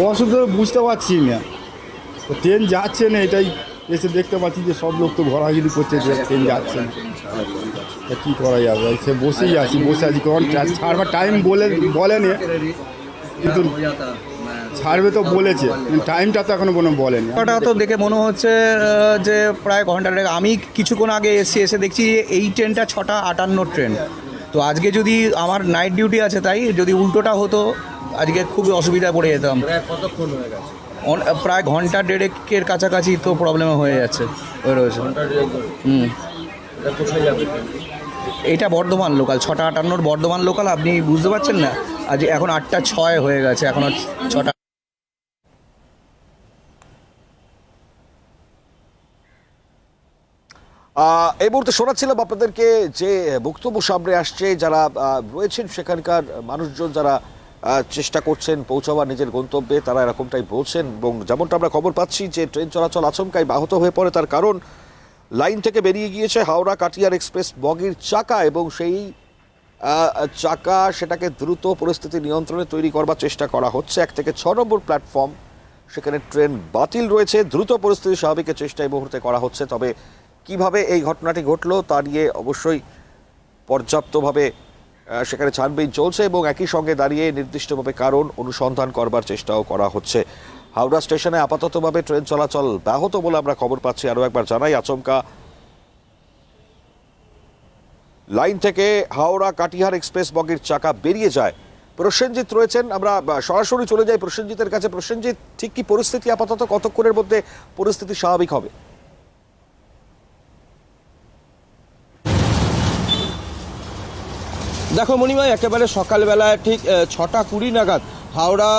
অসুবিধা বুঝতে পারছি না। তো ট্রেন যাচ্ছে না, এটাই এসে দেখতে পাচ্ছি যে সব লোক তো ঘোরাঘুরি করছে যে ট্রেন যাচ্ছে না। তা কী করা যাবে? সে বসেই আছি, বসে আছি। ট্রেন ছাড়বার টাইম বলে বলেনি, কিন্তু ছাড়বে তো বলেছে। টাইমটা তো এখনও কোনো বলেনি। ওটা তো দেখে মনে হচ্ছে যে প্রায় ঘণ্টা। আমি কিছুক্ষণ আগে এসে এসে দেখছি এই ট্রেনটা ছটা আটান্ন ট্রেন তো আজকে যদি আমার নাইট ডিউটি আছে তাই, যদি উল্টোটা হতো আজকে খুবই অসুবিধায় পড়ে যেতাম। কতক্ষণ হয়ে গেছে? প্রায় ঘণ্টা দেড়েকের কাছাকাছি তো প্রবলেম হয়ে যাচ্ছে হয়ে রয়েছে। হুম। এটা বর্ধমান লোকাল ছটা আটান্নর বর্ধমান লোকাল আপনি বুঝতে পারছেন না? আজ এখন আটটা ছয় হয়ে গেছে এখন ছটা এই মুহূর্তে শোনাচ্ছিলাম আপনাদেরকে যে বক্তব্য সামনে আসছে যারা রয়েছেন সেখানকার মানুষজন যারা চেষ্টা করছেন পৌঁছাবার নিজের গন্তব্যে, তারা এরকমটাই বলছেন। এবং যেমনটা আমরা খবর পাচ্ছি যে, ট্রেন চলাচল আচমকাই ব্যাহত হয়ে পড়ে। তার কারণ, লাইন থেকে বেরিয়ে গিয়েছে হাওড়া কাটিয়ার এক্সপ্রেস বগির চাকা এবং সেই চাকা সেটাকে দ্রুত পরিস্থিতি নিয়ন্ত্রণে তৈরি করবার চেষ্টা করা হচ্ছে। এক থেকে ছ নম্বর প্ল্যাটফর্ম, সেখানে ট্রেন বাতিল রয়েছে। দ্রুত পরিস্থিতি স্বাভাবিকের চেষ্টা এই মুহূর্তে করা হচ্ছে। তবে কীভাবে এই ঘটনাটি ঘটলো তা নিয়ে অবশ্যই পর্যাপ্তভাবে সেখানে ছানবিন চলছে এবং একই সঙ্গে দাঁড়িয়ে নির্দিষ্টভাবে কারণ অনুসন্ধান করবার চেষ্টাও করা হচ্ছে। হাওড়া স্টেশনে আপাততভাবে ট্রেন চলাচল ব্যাহত বলে আমরা খবর পাচ্ছি। আরও একবার জানাই আচমকা। লাইন থেকে হাওড়া কাটিহার এক্সপ্রেস বগির চাকা বেরিয়ে যায়। প্রসেনজিৎ রয়েছেন। আমরা সরাসরি চলে যাই প্রসেনজিতের কাছে। প্রসেনজিৎ, ঠিক কি পরিস্থিতি আপাতত? কতক্ষণের মধ্যে পরিস্থিতি স্বাভাবিক হবে? দেখো মণিমা একেবারে সকালবেলায় ঠিক ছটা কুড়ি নাগাদ হাওড়া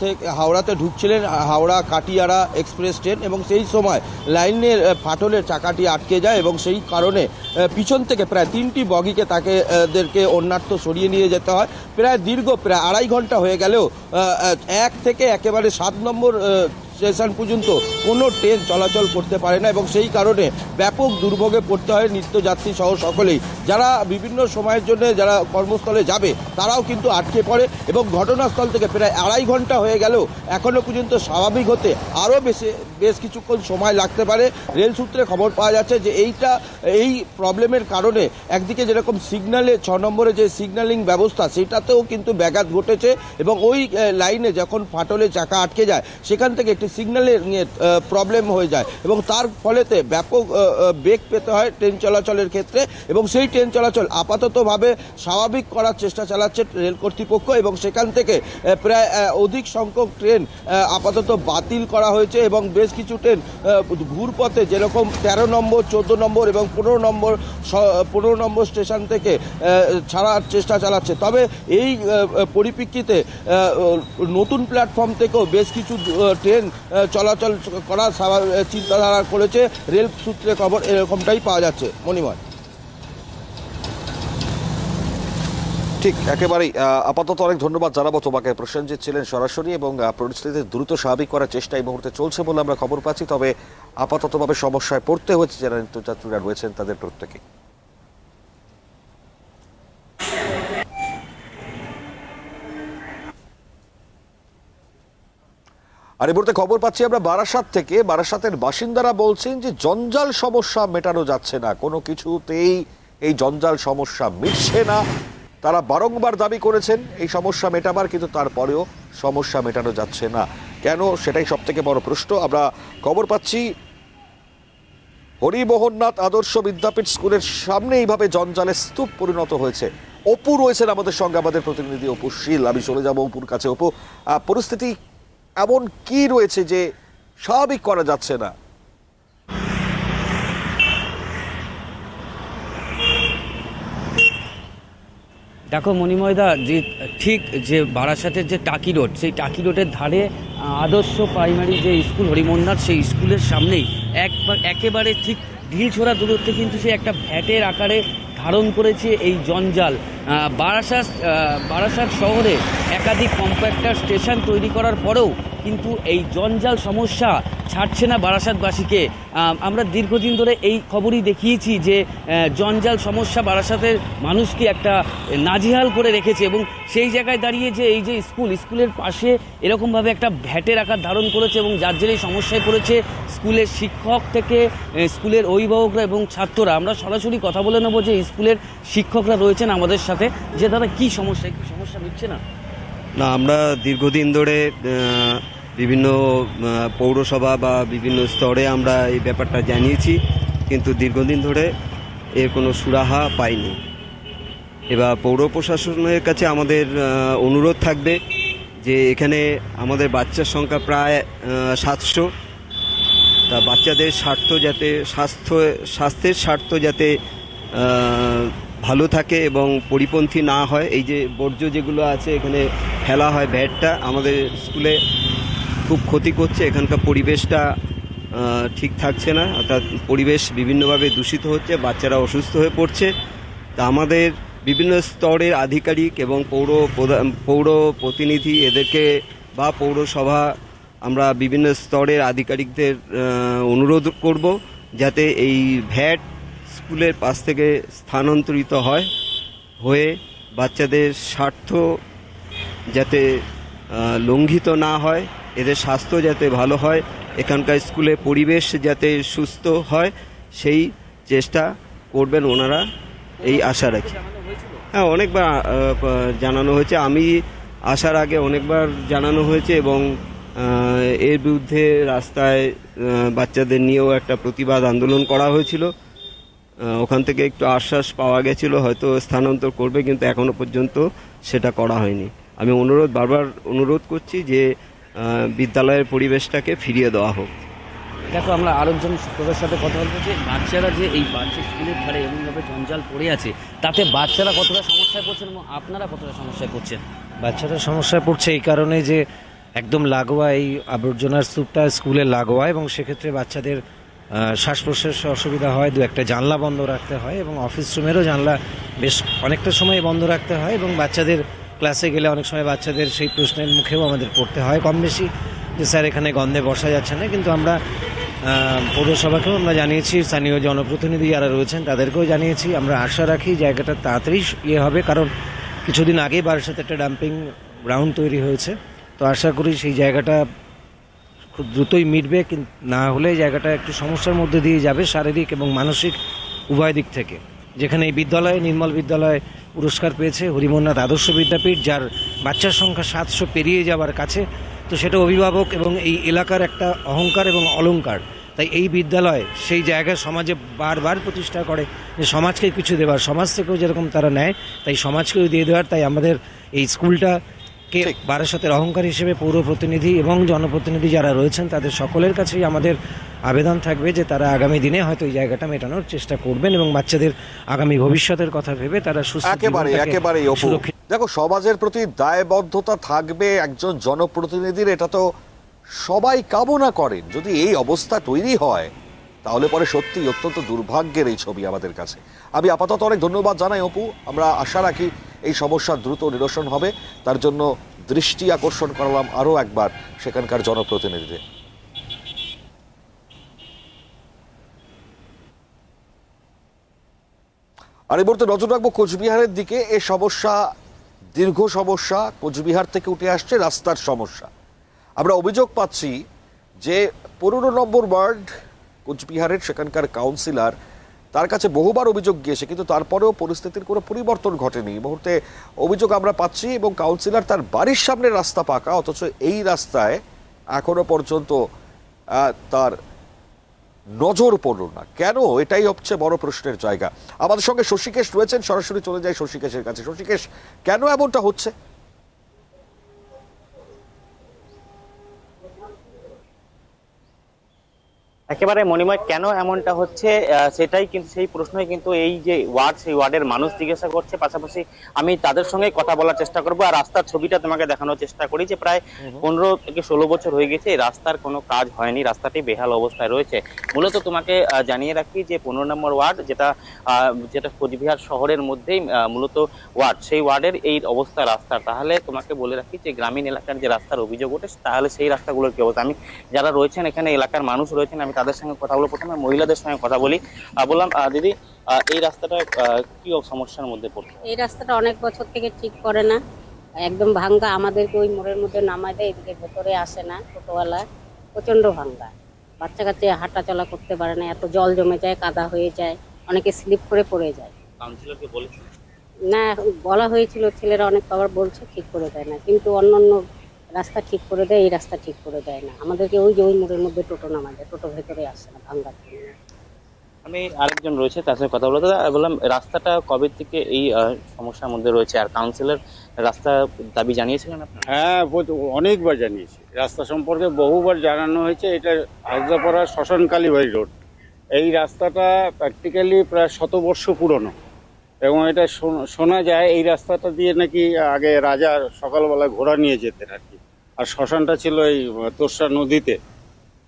থেকে হাওড়াতে ঢুকছিলেন হাওড়া কাটিয়ারা এক্সপ্রেস ট্রেন এবং সেই সময় লাইনের ফাটলের চাকাটি আটকে যায় এবং সেই কারণে পিছন থেকে প্রায় তিনটি বগিকে তাকে দেরকে অন্যান্য সরিয়ে নিয়ে যেতে হয়। প্রায় দীর্ঘ প্রায় আড়াই ঘণ্টা হয়ে গেলেও এক থেকে একেবারে সাত নম্বর স্টেশন পর্যন্ত কোনো ট্রেন চলাচল করতে পারে না এবং সেই কারণে ব্যাপক দুর্ভোগে পড়তে হয় নিত্যযাত্রী সহ সকলেই। যারা বিভিন্ন সময়ের জন্য যারা কর্মস্থলে যাবে, তারাও কিন্তু আটকে পড়ে এবং ঘটনাস্থল থেকে প্রায় আড়াই ঘণ্টা হয়ে গেলেও এখনও পর্যন্ত স্বাভাবিক হতে আরও বেশি, বেশ কিছুক্ষণ সময় লাগতে পারে। রেল সূত্রে খবর পাওয়া যাচ্ছে যে এইটা, এই প্রবলেমের কারণে একদিকে যেরকম সিগন্যালে ছ নম্বরে যে সিগন্যালিং ব্যবস্থা, সেটাতেও কিন্তু ব্যাঘাত ঘটেছে এবং ওই লাইনে যখন ফাটলে চাকা আটকে যায়, সেখান থেকে একটি সিগন্যালের নিয়ে প্রবলেম হয়ে যায় এবং তার ফলেতে ব্যাপক বেগ পেতে হয় ট্রেন চলাচলের ক্ষেত্রে এবং সেই ট্রেন চলাচল আপাততভাবে স্বাভাবিক করার চেষ্টা চালাচ্ছে রেল কর্তৃপক্ষ এবং সেখান থেকে প্রায় অধিক সংখ্যক ট্রেন আপাতত বাতিল করা হয়েছে এবং বেশ কিছু ট্রেন ঘুরপথে যেরকম তেরো নম্বর, চোদ্দ নম্বর এবং পনেরো নম্বর পনেরো নম্বর স্টেশন থেকে ছাড়ার চেষ্টা চালাচ্ছে। তবে এই পরিপ্রেক্ষিতে নতুন প্ল্যাটফর্ম থেকেও বেশ কিছু ট্রেন চলাচল করার চিন্তাধারা করেছে। রেল সূত্রে খবর এরকমটাই পাওয়া যাচ্ছে, মণিময়। ঠিক, একেবারেই। আপাতত অনেক ধন্যবাদ জানাব তোমাকে। প্রসেনজিৎ ছিলেন সরাসরি এবং পরিস্থিতি দ্রুত স্বাভাবিক করার চেষ্টা এই মুহূর্তে চলছে বলে আমরা খবর পাচ্ছি। তবে আপাততভাবে সমস্যায় পড়তে হচ্ছে যারা নিত্যযাত্রীরা রয়েছেন তাদের প্রত্যেকে। আর এই মুহূর্তে খবর পাচ্ছি আমরা বারাসাত থেকে। বারাসাতের বাসিন্দারা বলছেন যে জঞ্জাল সমস্যা মেটানো যাচ্ছে না। কোনো কিছুতেই এই জঞ্জাল সমস্যা মিটছে না। তারা বারংবার দাবি করেছেন এই সমস্যা মেটাবার, কিন্তু তারপরেও সমস্যা মেটানো যাচ্ছে না। কেন? সেটাই সব থেকে বড় প্রশ্ন। আমরা খবর পাচ্ছি, হরিমোহননাথ আদর্শ বিদ্যাপীঠ স্কুলের সামনে এইভাবে জঞ্জালের স্তূপ পরিণত হয়েছে। অপু রয়েছেন আমাদের সঙ্গে, আমাদের প্রতিনিধি অপু শীল। আমি চলে যাব অপুর কাছে। অপু পরিস্থিতি এমন কি রয়েছে যে স্বাভাবিক করা যাচ্ছে না? দেখো মণিময়দা, যে ঠিক যে বারাসাতের যে টাকি রোড, সেই টাকি রোডের ধারে আদর্শ প্রাইমারি যে স্কুল, হরিমন্দার সেই স্কুলের সামনেই একবার একেবারে ঠিক ঢিল ছোড়া দূরত্বে কিন্তু সে একটা ভ্যাটের আকারে ধারণ করেছে এই জঞ্জাল। বারাসাত বারাসাত শহরে একাধিক কম্প্যাক্টার স্টেশন তৈরি করার পরেও কিন্তু এই জঞ্জাল সমস্যা ছাড়ছে না বারাসাতবাসীকে। আমরা দীর্ঘদিন ধরে এই খবরই দেখিয়েছি যে জঞ্জাল সমস্যা বারাসাতের মানুষকে একটা নাজিহাল করে রেখেছে এবং সেই জায়গায় দাঁড়িয়ে যে এই যে স্কুল, স্কুলের পাশে এরকমভাবে একটা ভ্যাটের আকার ধারণ করেছে এবং যার জেরেই সমস্যায় পড়েছে স্কুলের শিক্ষক থেকে স্কুলের অভিভাবকরা এবং ছাত্ররা। আমরা সরাসরি কথা বলে নেব যে স্কুলের শিক্ষকরা রয়েছেন আমাদের সাথে। যে দাদা, কি সমস্যা? কি সমস্যা মিটছে না? না, আমরা দীর্ঘদিন ধরে বিভিন্ন পৌরসভা বা বিভিন্ন স্তরে আমরা এই ব্যাপারটা জানিয়েছি, কিন্তু দীর্ঘদিন ধরে এর কোনো সুরাহা পাইনি। এবার পৌর প্রশাসনের কাছে আমাদের অনুরোধ থাকবে যে এখানে আমাদের বাচ্চার সংখ্যা প্রায় সাতশো। তা বাচ্চাদের স্বার্থ যাতে, স্বাস্থ্য, স্বাস্থ্যের স্বার্থ যাতে ভালো থাকে এবং পরিপন্থী না হয়, এই যে বর্জ্য যেগুলো আছে, এখানে ফেলা হয় ভ্যাটটা আমাদের স্কুলে খুব ক্ষতি করছে, এখানকার পরিবেশটা ঠিক থাকছে না, অর্থাৎ পরিবেশ বিভিন্নভাবে দূষিত হচ্ছে, বাচ্চারা অসুস্থ হয়ে পড়ছে। তা আমাদের বিভিন্ন স্তরের আধিকারিক এবং পৌর পৌর প্রতিনিধি এদেরকে বা পৌরসভা, আমরা বিভিন্ন স্তরের আধিকারিকদের অনুরোধ করব, যাতে এই ভ্যাট স্কুলের পাশ থেকে স্থানান্তরিত হয়, হয়ে বাচ্চাদের স্বার্থ যাতে লঙ্ঘিত না হয়, এদের স্বাস্থ্য যাতে ভালো হয়, এখানকার স্কুলে পরিবেশ যাতে সুস্থ হয়, সেই চেষ্টা করবেন ওনারা, এই আশা রাখি। হ্যাঁ অনেকবার জানানো হয়েছে। আমি আসার আগে অনেকবার জানানো হয়েছে এবং এর বিরুদ্ধে রাস্তায় বাচ্চাদের নিয়েও একটা প্রতিবাদ আন্দোলন করা হয়েছিল। ওখান থেকে একটু আশ্বাস পাওয়া গেছিল হয়তো স্থানান্তর করবে কিন্তু এখনও পর্যন্ত সেটা করা হয়নি। আমি অনুরোধ বারবার অনুরোধ করছি যে বিদ্যালয়ের পরিবেশটাকে ফিরিয়ে দেওয়া হোক। দেখো আমরা আরেকজন শিক্ষকের সাথে কথা বলব যে বাচ্চারা যে এই বাচ্চা স্কুলের ধারে এমনভাবে জঞ্জাল পড়ে আছে তাতে বাচ্চারা কতটা সমস্যায় পড়ছেন এবং আপনারা কতটা সমস্যায় পড়ছেন? বাচ্চারা সমস্যায় পড়ছে এই কারণে যে একদম লাগোয়া এই আবর্জনার স্তূপটা স্কুলে লাগোয়া এবং সেক্ষেত্রে বাচ্চাদের শ্বাস প্রশ্বাসে অসুবিধা হয়, দু একটা জানলা বন্ধ রাখতে হয় এবং অফিস রুমেরও জানলা বেশ অনেকটা সময় বন্ধ রাখতে হয় এবং বাচ্চাদের ক্লাসে গেলে অনেক সময় বাচ্চাদের সেই প্রশ্নের মুখেও আমাদের পড়তে হয় কম বেশি যে, স্যার, এখানে গন্ধে বসা যাচ্ছে না। কিন্তু আমরা পৌরসভাকেও আমরা জানিয়েছি, স্থানীয় জনপ্রতিনিধি যারা রয়েছেন তাদেরকেও জানিয়েছি। আমরা আশা রাখি জায়গাটা তাড়াতাড়ি ইয়ে হবে, কারণ কিছুদিন আগেই বারাসাতে একটা ডাম্পিং গ্রাউন্ড তৈরি হয়েছে। তো আশা করি সেই জায়গাটা দ্রুতই মিটবে না হলে জায়গাটা একটু সমস্যার মধ্যে দিয়ে যাবে শারীরিক এবং মানসিক উভয় দিক থেকে। যেখানে এই বিদ্যালয়ে, নির্মল বিদ্যালয় পুরস্কার পেয়েছে হরিমোহননাথ আদর্শ বিদ্যাপীঠ, যার বাচ্চার সংখ্যা সাতশো পেরিয়ে যাওয়ার কাছে। তো সেটা অভিভাবক এবং এই এলাকার একটা অহংকার এবং অলংকার। তাই এই বিদ্যালয় সেই জায়গায় সমাজে বারবার প্রতিষ্ঠা করে যে সমাজকে কিছু দেওয়ার সমাজ থেকেও যেরকম তারা নেয়, তাই সমাজকেও দিয়ে দেওয়ার। তাই আমাদের এই স্কুলটা কে। বারাসতের অহংকার হিসেবে পৌর প্রতিনিধি এবং জনপ্রতিনিধি যারা রয়েছেন তাদের সকলের কাছেই আমাদের আবেদন থাকবে যে তারা আগামী দিনে হয়তো এই জায়গাটা মেটানোর চেষ্টা করবেন এবং বাচ্চাদের আগামী ভবিষ্যতের কথা ভেবে তারা সুস্থ একেবারে দেখো সমাজের প্রতি দায়বদ্ধতা থাকবে একজন জনপ্রতিনিধির এটা তো সবাই কামনা করেন। যদি এই অবস্থা তৈরি হয় তাহলে পরে সত্যি অত্যন্ত দুর্ভাগ্যের এই ছবি আমাদের কাছে। আমি আপাতত অনেক ধন্যবাদ জানাই অপু। আমরা আশা রাখি এই সমস্যা দ্রুত নিরসন হবে। তার জন্য দৃষ্টি আকর্ষণ করালাম আরও একবার সেখানকার জনপ্রতিনিধিদের। আর এই মুহূর্তে নজর রাখব কোচবিহারের দিকে। এ সমস্যা, দীর্ঘ সমস্যা কোচবিহার থেকে উঠে আসছে রাস্তার সমস্যা। আমরা অভিযোগ পাচ্ছি যে পনেরো নম্বর ওয়ার্ড কোচবিহারের সেখানকার কাউন্সিলর তার কাছে বহুবার অভিযোগ গিয়েছে, কিন্তু তারপরেও পরিস্থিতির কোনো পরিবর্তন ঘটেনি। মুহূর্তে অভিযোগ আমরা পাচ্ছি এবং কাউন্সিলর তার বাড়ির সামনে রাস্তা পাকা, অথচ এই রাস্তায় এখনও পর্যন্ত তার নজর পড়ল না। কেন? এটাই হচ্ছে বড় প্রশ্নের জায়গা। আমাদের সঙ্গে শশীকেশ রয়েছেন, সরাসরি চলে যায় শশীকেশের কাছে। শশীকেশ, কেন এমনটা হচ্ছে? একেবারে মণিময় কেন এমনটা হচ্ছে? সেটাই কিন্তু সেই প্রশ্নই কিন্তু এই যে ওয়ার্ড সেই ওয়ার্ডের মানুষ জিজ্ঞাসা করছে। পাশাপাশি আমি তাদের সঙ্গে কথা বলার চেষ্টা করব। আর রাস্তার ছবিটা তোমাকে দেখানোর চেষ্টা করি যে প্রায় পনেরো থেকে ষোলো বছর হয়ে গেছে রাস্তার কোনো কাজ হয়নি রাস্তাটি বেহাল অবস্থায় রয়েছে। মূলত তোমাকে জানিয়ে রাখি যে পনেরো নম্বর ওয়ার্ড যেটা যেটা কোচবিহার শহরের মধ্যেই মূলত ওয়ার্ড সেই ওয়ার্ডের এই অবস্থা রাস্তার তাহলে তোমাকে বলে রাখি যে গ্রামীণ এলাকার যে রাস্তার অভিযোগ ওঠে তাহলে সেই রাস্তাগুলোর কি অবস্থা? আমি যারা রয়েছেন এখানে এলাকার মানুষ রয়েছেন আমি তাদের সঙ্গে কথা বলব প্রথমে মহিলাদের সঙ্গে কথা বলি। বললাম দিদি এই রাস্তাটা কি সমস্যার মধ্যে পড়ছে? এই রাস্তাটা অনেক বছর থেকে ঠিক করে না। একদম ভাঙ্গা আমাদেরকে ওই মোড়ের মধ্যে নামায় দেয় এদিকে ভেতরে আসে না টোটোওয়ালা। প্রচণ্ড ভাঙ্গা। বাচ্চা কাচ্চা হাঁটা চলা করতে পারে না এত জল জমে যায় কাদা হয়ে যায় অনেকে স্লিপ করে পড়ে যায়। কাউন্সিলরকে বলেছি? না বলা হয়েছিল ছেলেরা অনেক কবার বলছে ঠিক করে দেয় না। কিন্তু অন্য অন্য রাস্তা ঠিক করে দেয় এই রাস্তা ঠিক করে দেয় না। আমাদেরকে ওই যে ওই মোড়ের মধ্যে টোটো নামা যায় টোটো ভেতরে আসে না ভাঙ্গার জন্য। আমি আরেকজন রয়েছে তার সঙ্গে কথা বলতে বললাম রাস্তাটা কবে থেকে এই সমস্যার মধ্যে রয়েছে? আর কাউন্সিলর রাস্তা দাবি জানিয়েছিলেন আপনার হ্যাঁ অনেকবার জানিয়েছি। রাস্তা সম্পর্কে বহুবার জানানো হয়েছে। এটা হাজরাপাড়া শ্মশান কালীবাড়ি রোড। এই রাস্তাটা প্র্যাকটিক্যালি প্রায় শতবর্ষ পুরনো। এবং এটা শোন- শোনা যায় এই রাস্তাটা দিয়ে নাকি আগে রাজা সকালবেলা ঘোড়া নিয়ে যেতেন আর কি। আর শ্মশানটা ছিল এই তোরসা নদীতে।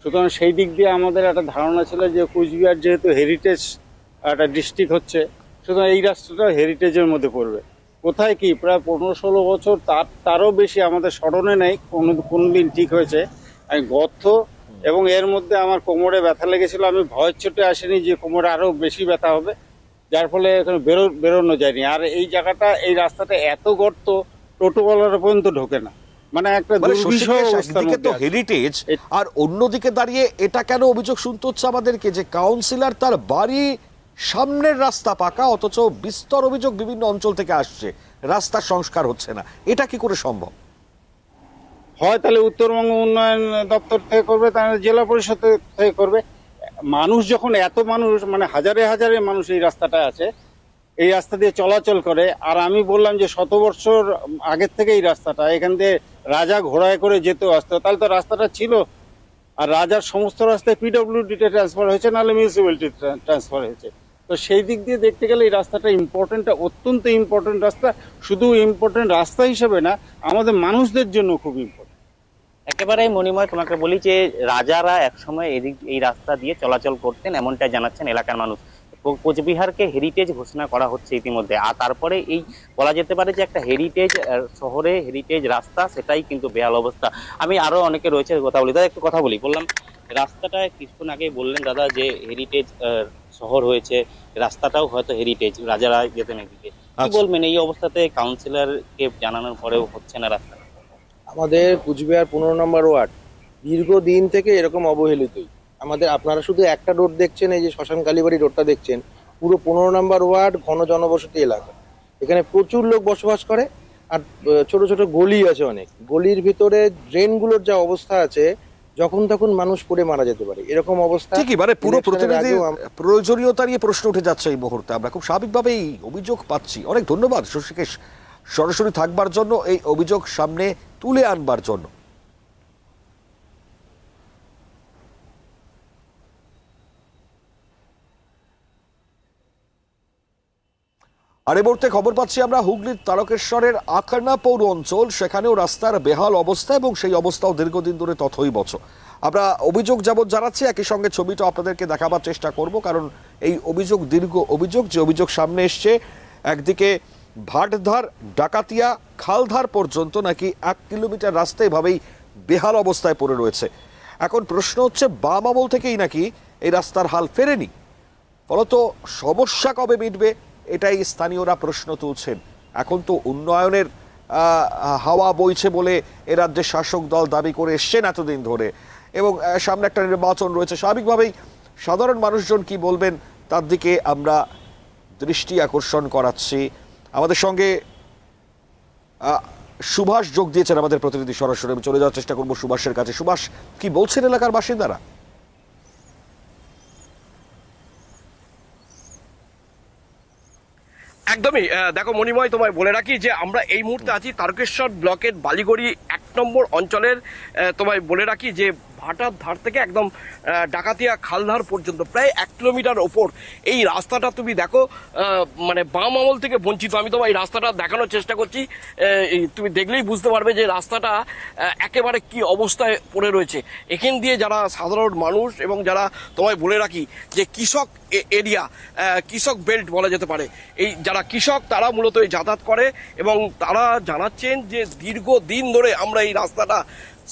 সুতরাং সেই দিক দিয়ে আমাদের একটা ধারণা ছিল যে কুচবিহার যেহেতু হেরিটেজ একটা ডিস্ট্রিক্ট হচ্ছে সুতরাং এই রাস্তাটা হেরিটেজের মধ্যে পড়বে। কোথায় কি? প্রায় পনেরো ষোলো বছর তার তারও বেশি আমাদের স্মরণে নেই কোনো কোনো দিন ঠিক হয়েছে। আমি গর্ত এবং এর মধ্যে আমার কোমরে ব্যথা লেগেছিল আমি ভয়ের চোটে আসিনি যে কোমরে আরও বেশি ব্যথা হবে। যার ফলে এখানে বেরো বেরোনো যায়নি। আর এই জায়গাটা এই রাস্তাটা এত গর্ত টোটোওয়ালারা পর্যন্ত ঢোকে না। মানে একটা মানে একদিকে তো হেরিটেজ আর অন্যদিকে দাঁড়িয়ে এটা কেন অভিযোগ শুনতে হচ্ছে আমাদেরকে? যে কাউন্সিলর তার বাড়ি সামনের রাস্তা পাকা অথচ বিস্তর অভিযোগ বিভিন্ন অঞ্চল থেকে আসছে। রাস্তার সংস্কার হচ্ছে না। এটা কি করে সম্ভব? হয় তাহলে উত্তরবঙ্গ উন্নয়ন দপ্তর থেকে করবে তাহলে জেলা পরিষদ থেকে করবে। মানুষ যখন এত মানুষ মানে হাজারে হাজারে মানুষ এই রাস্তাটা আছে, এই রাস্তা দিয়ে চলাচল করে, আর আমি বললাম যে শত বছর আগের থেকে এই রাস্তাটা, এখান দিয়ে রাজা ঘোড়ায় করে যেতে আসতো, তাহলে তো রাস্তাটা ছিল। আর রাজার সমস্ত রাস্তায় পিডব্লিউডিতে ট্রান্সফার হয়েছে, নাহলে মিউনিসিপ্যালিটি ট্রান্সফার হয়েছে। তো সেই দিক দিয়ে দেখতে গেলে এই রাস্তাটা ইম্পর্টেন্ট অত্যন্ত ইম্পর্টেন্ট রাস্তা। শুধু ইম্পর্টেন্ট রাস্তা হিসেবে না, আমাদের মানুষদের জন্য খুব ইম্পর্টেন্ট একেবারে মণিময় তোমাকে বলি যে রাজারা একসময় এদিক এই রাস্তা দিয়ে চলাচল করতেন এমনটা জানাচ্ছেন এলাকার মানুষ। কোচবিহারকে হেরিটেজ ঘোষণা করা হচ্ছে ইতিমধ্যে। আর তারপরে এই বলা যেতে পারে যে একটা হেরিটেজ শহরে হেরিটেজ রাস্তা সেটাই কিন্তু বেহাল অবস্থা। আমি আরও অনেকে রয়েছে কথা বলি। দাদা একটু কথা বলি। বললাম রাস্তাটা কিছুক্ষণ আগে বললেন দাদা যে হেরিটেজ শহর হয়েছে রাস্তাটাও হয়তো হেরিটেজ রাজারা যেতেন এদিকে কি আচ্ছা। বলবেন? এই অবস্থাতে কাউন্সিলরকে জানানোর পরেও হচ্ছে না রাস্তা আমাদের কুচবিহার পনেরো নম্বর ওয়ার্ড দীর্ঘদিন থেকে এরকম অবহেলিতই। আমাদের আপনারা শুধু একটা রোড দেখছেন এই যে শ্মশান কালীবাড়ি রোডটা দেখছেন পুরো পনেরো নম্বর ওয়ার্ড ঘন জনবসতি এলাকা। এখানে প্রচুর লোক বসবাস করে আর ছোট ছোট গলি আছে অনেক। গলির ভিতরে ড্রেনগুলোর যা অবস্থা আছে যখন তখন মানুষ পড়ে মারা যেতে পারে। এরকম অবস্থা ঠিকই মানে পুরো প্রতিনিধি প্রয়োজনীয়তা নিয়ে প্রশ্ন উঠে যাচ্ছে এই মুহূর্তে। আমরা খুব স্বাভাবিকভাবেই অভিযোগ পাচ্ছি। অনেক ধন্যবাদ শশীকেশ সরাসরি থাকবার জন্য এই অভিযোগ সামনে তুলে আনবার জন্য। আর এই মুহূর্তে খবর পাচ্ছি আমরা হুগলির তারকেশ্বরের আখানা পৌর অঞ্চল, সেখানেও রাস্তার বেহাল অবস্থা এবং সেই অবস্থাও দীর্ঘদিন ধরে তথই বছ আমরা অভিযোগ যাবৎ জানাচ্ছি, একই সঙ্গে ছবিটা আপনাদেরকে দেখাবার চেষ্টা করব, কারণ এই অভিযোগ, দীর্ঘ অভিযোগ, যে অভিযোগ সামনে এসছে, একদিকে ভাটধার, ডাকাতিয়া, খালধার পর্যন্ত নাকি এক কিলোমিটার রাস্তা এভাবেই বেহাল অবস্থায় পড়ে রয়েছে। এখন প্রশ্ন হচ্ছে, বাম আমল থেকেই নাকি এই রাস্তার হাল ফেরেনি? ফলত সমস্যা কবে মিটবে? এটাই স্থানীয়রা প্রশ্ন তুলছেন। এখন তো উন্নয়নের হাওয়া বইছে বলে এ রাজ্যের শাসক দল দাবি করে এসছেন এতদিন ধরে। এবং সামনে একটা নির্বাচন রয়েছে। স্বাভাবিকভাবেই সাধারণ মানুষজন কি বলবেন, তার দিকে আমরা দৃষ্টি আকর্ষণ করাচ্ছি। আমাদের সঙ্গে সুভাষ যোগ দিয়েছেন আমাদের প্রতিনিধি সরাসরি। আমি চলে যাওয়ার চেষ্টা করব সুভাষের কাছে। সুভাষ, কি বলছেন এলাকার বাসিন্দারা? একদমই দেখো মণিময়, তোমায় বলে রাখি যে আমরা এই মুহূর্তে আছি তারকেশ্বর ব্লকের বালিগড়ি এক নম্বর অঞ্চলের তোমায় বলে রাখি যে ভাটার ধার থেকে একদম ডাকাতিয়া খালধার পর্যন্ত, প্রায় এক কিলোমিটার ওপর। এই রাস্তাটা তুমি দেখো মানে বাম আমল থেকে বঞ্চিত। আমি তোমার এই রাস্তাটা দেখানোর চেষ্টা করছি। তুমি দেখলেই বুঝতে পারবে যে রাস্তাটা একেবারে কি অবস্থায় পড়ে রয়েছে। এখান দিয়ে যারা সাধারণ মানুষ এবং যারা তোমায় বলে রাখি যে কৃষক এরিয়া কৃষক বেল্ট বলা যেতে পারে। এই যারা কৃষক, তারা মূলত এই যাতায়াত করে এবং তারা জানাচ্ছেন যে দীর্ঘ দিন ধরে আমরা এই রাস্তাটা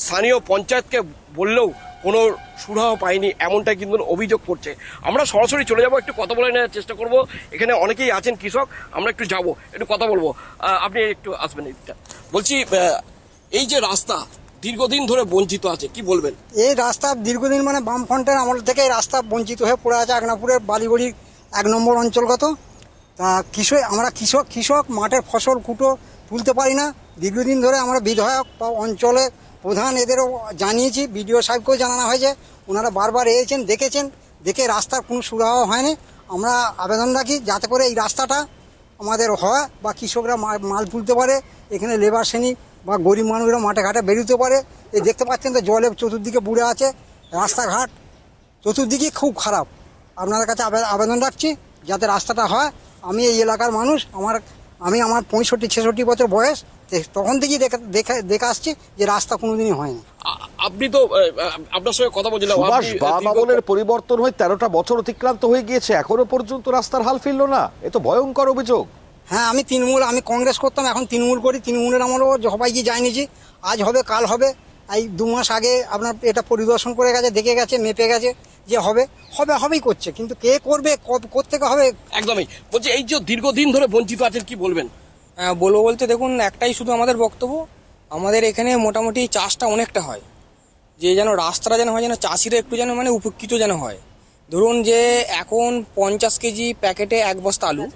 স্থানীয় পঞ্চায়েতকে বললেও কোনো সুরাহ পাইনি এমনটাই কিন্তু অভিযোগ করছে। আমরা সরাসরি চলে যাব, একটু কথা বলে নেওয়ার চেষ্টা করব। এখানে অনেকেই আছেন কৃষক, আমরা একটু যাব, একটু কথা বলব। আপনি একটু আসবেন। বলছি এই যে রাস্তা দীর্ঘদিন ধরে বঞ্চিত আছে, কি বলবেন? এই রাস্তা দীর্ঘদিন মানে বামফ্রন্টের আমল থেকে এই রাস্তা বঞ্চিত হয়ে পড়ে আছে আগনাপুরের বালিগড়ির এক নম্বর অঞ্চলগত। তা কৃষক আমরা কৃষক কৃষক, মাঠের ফসল, কুটো তুলতে পারি না। দীর্ঘদিন ধরে আমরা বিধায়ক বা অঞ্চলে প্রধান এদেরও জানিয়েছি, বিডিও সাহেবকেও জানানো হয়েছে। ওনারা বারবার এসেছেন, দেখেছেন, দেখে রাস্তার কোনো সুরাহ হয়নি। আমরা আবেদন রাখি যাতে করে এই রাস্তাটা আমাদের হয় বা কৃষকরা মাল তুলতে পারে। এখানে লেবার শ্রেণি বা গরিব মানুষরা মাঠে ঘাটে বেরোতে পারে। এই দেখতে পাচ্ছেন তো জলে চতুর্দিকে বুড়ে আছে, রাস্তাঘাট চতুর্দিকে খুব খারাপ। আপনাদের কাছে আবে- আবেদন রাখছি যাতে রাস্তাটা হয়। আমি এই এলাকার মানুষ, আমার, আমি আমার পঁয়ষট্টি, ছেষট্টি বছর বয়স তখন থেকেই দেখা দেখে দেখে আসছি যে রাস্তা কোনোদিনই হয়নি। আপনি তো আপনার সঙ্গে কথা বলছিলাম সুভাষ আপনি, আহ, বাম দীর্ঘ- আমলের পরিবর্তন হয়ে তেরোটা বছর অতিক্রান্ত হয়ে গিয়েছে এখনও পর্যন্ত রাস্তার হাল ফিরল না। এ তো ভয়ঙ্কর অভিযোগ। হ্যাঁ আমি তৃণমূল আমি কংগ্রেস করতাম এখন তৃণমূল করি তৃণমূলের আমারও সবাই গিয়ে যায়নি যে আজ হবে কাল হবে। এই দু মাস আগে আপনার এটা পরিদর্শন করে গেছে দেখে গেছে মেপে গেছে যে হবে হবে হবেই করছে। কিন্তু কে করবে কোথেকে হবে? একদমই। বলছি এই যে দীর্ঘদিন ধরে বঞ্চিত আছেন কি বলবেন? বলব বলতে দেখুন একটাই শুধু আমাদের বক্তব্য আমাদের এখানে মোটামুটি চাষটা অনেকটা হয়। যে যেন রাস্তাটা যেন হয় যেন চাষিরা একটু যেন মানে উপকৃত যেন হয়। ধরুন যে এখন পঞ্চাশ কেজি প্যাকেটে এক বস্তা আলু।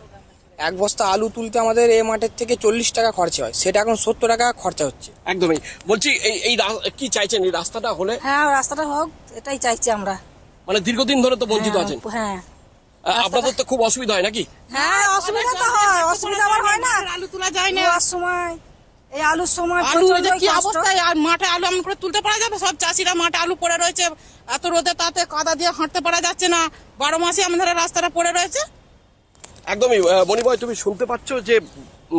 এক বস্তা আলু তুলতে আমাদের এ মাঠের থেকে চল্লিশ টাকা খরচা হয়। সেটা এখন সত্তর টাকা খরচা হচ্ছে। একদমই। বলছি এই এই রা- কি চাইছেন? এই রাস্তাটা হলে? হ্যাঁ রাস্তাটা হোক এটাই চাইছি আমরা। মানে দীর্ঘদিন ধরে তো বঞ্চিত আছেন। হ্যাঁ। আপনাদের তো খুব অসুবিধা হয় নাকি? হ্যাঁ অসুবিধা তো হয় অসুবিধা আমার হয় না। আলু তোলা যায় না। সময় এই আলুর সময় আলু প্রচণ্ড কি কষ্ট। অবস্থায় আর মাঠে আলু এমন করে তুলতে পারা যাবে? সব চাষিরা মাঠে আলু পড়ে রয়েছে। এত রোদে তাতে কাদা দিয়ে হাঁটতে পারা যাচ্ছে না। বারো মাসে আমাদের রাস্তাটা পড়ে রয়েছে। একদমই বনি ভাই তুমি শুনতে পাচ্ছ যে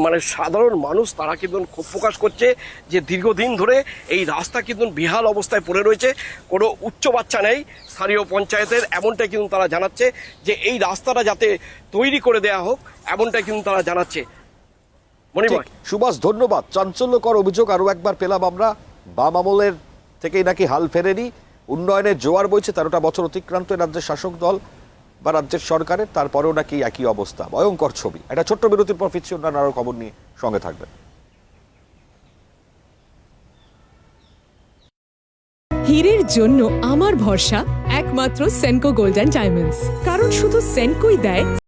মানে সাধারণ মানুষ তারা কিন্তু ক্ষোভ প্রকাশ করছে যে দীর্ঘদিন ধরে এই রাস্তা কিন্তু বিহাল অবস্থায় পড়ে রয়েছে। কোনো উচ্চ বাচ্চা নেই স্থানীয় পঞ্চায়েতের, এমনটাই কিন্তু তারা জানাচ্ছে যে এই রাস্তাটা যাতে তৈরি করে দেয়া হোক, এমনটাই কিন্তু তারা জানাচ্ছে। সুভাষ, ধন্যবাদ। চাঞ্চল্যকর অভিযোগ আরও একবার পেলাম আমরা। বাম আমলের থেকেই নাকি হাল ফেরেনি। উন্নয়নের জোয়ার বইছে তেরোটা বছর অতিক্রান্ত রাজ্যের শাসক দল। বা রাজ্যের সরকারের, তারপরেও নাকি একই অবস্থা। ভয়ঙ্কর ছবি। একটা ছোট্ট বিরতির পর ফিরছি অন্যান্য আরও খবর নিয়ে। সঙ্গে থাকবেন। হীরের জন্য আমার ভরসা একমাত্র সেনকো গোল্ডেন ডায়মন্ডস কারণ শুধু সেনকোই দেয়